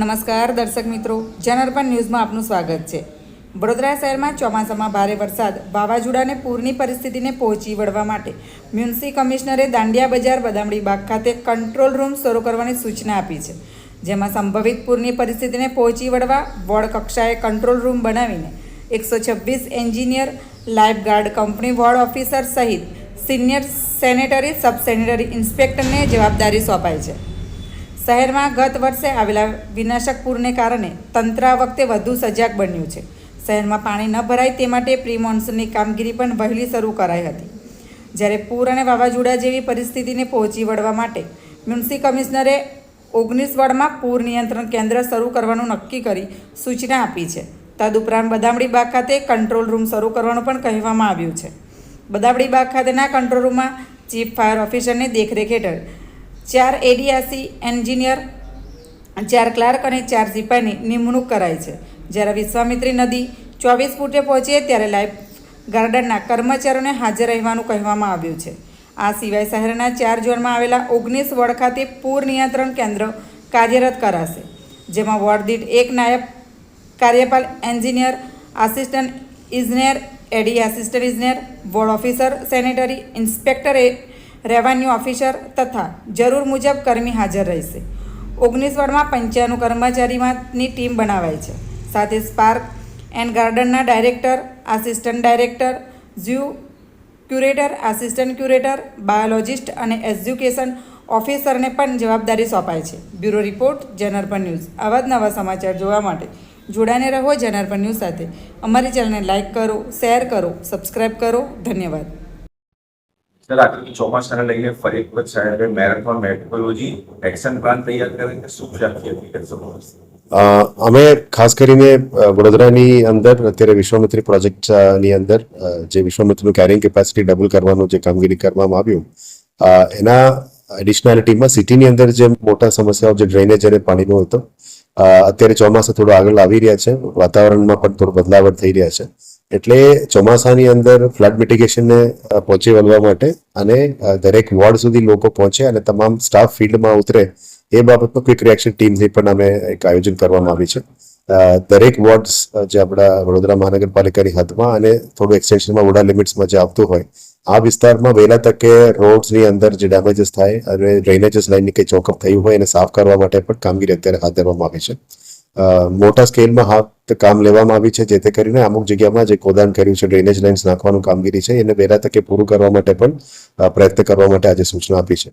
નમસ્કાર દર્શક મિત્રો જનઅર્પણ ન્યૂઝમાં આપનું સ્વાગત છે. વડોદરા શહેરમાં ચોમાસામાં ભારે વરસાદ, વાવાઝોડાને પૂરની પરિસ્થિતિને પહોંચી વળવા માટે મ્યુનિસિપલ કમિશનરે દાંડિયા બજાર બદામડી બાગ ખાતે કંટ્રોલ રૂમ શરૂ કરવાની સૂચના આપી છે. જેમાં સંભવિત પૂરની પરિસ્થિતિને પહોંચી વળવા વોર્ડ કક્ષાએ કંટ્રોલ રૂમ બનાવીને એકસો છવ્વીસ engineer life guard company ward officer સહિત સિનિયર સેનેટરી સબ સેનેટરી ઇન્સ્પેક્ટરને જવાબદારી સોંપાઈ છે. શહેરમાં ગત વર્ષે આવેલા વિનાશક પૂરને કારણે તંત્ર આ વખતે વધુ સજાગ બન્યું છે. શહેરમાં પાણી ન ભરાય તે માટે પ્રી મોન્સૂનની કામગીરી પણ વહેલી શરૂ કરાઈ હતી. જ્યારે પૂર અને વાવાઝોડા જેવી પરિસ્થિતિને પહોંચી વળવા માટે મ્યુનિસિપલ કમિશનરે ઓગણીસ વોર્ડમાં પૂર નિયંત્રણ કેન્દ્ર શરૂ કરવાનું નક્કી કરી સૂચના આપી છે. તદુપરાંત બદામડી બાગ ખાતે કંટ્રોલ રૂમ શરૂ કરવાનું પણ કહેવામાં આવ્યું છે. બદામડી બાગ ખાતેના કંટ્રોલ રૂમમાં ચીફ ફાયર ઓફિસરની દેખરેખ હેઠળ ચાર એડીઆસી એન્જિનિયર, ચાર ક્લાર્ક અને ચાર સિપાહીની નિમણૂક કરાઈ છે. જ્યારે વિશ્વામિત્રી નદી ચોવીસ ફૂટે પહોંચે ત્યારે લાઈફ ગાર્ડનના કર્મચારીઓને હાજર રહેવાનું કહેવામાં આવ્યું છે. આ સિવાય શહેરના ચાર ઝોનમાં આવેલા ઓગણીસ વોર્ડ ખાતે પૂર નિયંત્રણ કેન્દ્ર કાર્યરત કરાશે, જેમાં વોર્ડ દીઠ એક નાયબ કાર્યપાલ એન્જિનિયર, આસિસ્ટન્ટ ઇજનેર એડી આસિસ્ટન્ટ ઇજનેર, ward officer, sanitary inspector revenue officer તથા જરૂર મુજબ કર્મી હાજર રહેશે. ઓગણીસ વોર્ડમાં પંચાણું કર્મચારીમાંની ટીમ બનાવાય છે. સાથે spark and ગાર્ડનના director, assistant director, zoo curator, assistant curator, biologist અને એજ્યુકેશન ઓફિસરને પણ જવાબદારી સોંપાય છે. બ્યુરો રિપોર્ટ જનરપન ન્યૂઝ. આવા જ નવા સમાચાર જોવા માટે જોડાને રહો જનરપન ન્યૂઝ સાથે. અમારી ચેનલને લાઇક કરો, શેર કરો સબસ્ક્રાઈબ કરો. ધન્યવાદ. સર ચોમાસાને લઈને ફરી વખત સાહેબે મેરેથોન મેટ્રોલોજી એક્શન પ્લાન તૈયાર કરીને શું છે આખી અમે ખાસ કરીને વડોદરાની અંદર, અત્યારે વિશ્વામિત્રી પ્રોજેક્ટની અંદર જે વિશ્વામિત્રીનું કેરિંગ કેપેસિટી ડબલ કરવાનું જે કામગીરી કરવામાં આવ્યું એના એડિશનાલિટીમાં સિટીની અંદર જે મોટા સમસ્યાઓ, જે ડ્રેનેજ અને પાણીનો હતો અત્યારે ચોમાસા થોડું આગળ આવી રહ્યા છે, વાતાવરણમાં પણ થોડો બદલાવ થઈ રહ્યા છે. એટલે ચોમાસાની અંદર ફ્લડ મિટિગેશનને પહોંચી વળવા માટે અને દરેક વોર્ડ સુધી લોકો પહોંચે અને તમામ સ્ટાફ ફિલ્ડમાં ઉતરે એ બાબતમાં ક્વિક રિએક્શન ટીમની પણ અમે એક આયોજન કરવામાં આવી છે. દરેક વોર્ડ્સ જે આપણા વડોદરા મહાનગરપાલિકાની હદમાં અને થોડું એક્સટેન્શનમાં ઓડા લિમિટ્સમાં જે આવતું હોય, આ વિસ્તારમાં વહેલા તકે રોડ્સની અંદર જે ડેમેજીસ થાય અને ડ્રેનેજીસ લાઇનની કંઈ ચોકઅપ થયું હોય એને સાફ કરવા માટે પણ કામગીરી અત્યારે હાથ ધરવામાં આવી છે. મોટા સ્કેલમાં હાથ કામ લેવામાં આવી છે, જેથી કરીને અમુક જગ્યામાં જે ખોદાણ કર્યું છે, ડ્રેનેજ લાઇન્સ નાખવાનું કામગીરી છે, એને વહેલા તકે પૂરું કરવા માટે પણ પ્રયત્ન કરવા માટે આજે સૂચના આપી છે.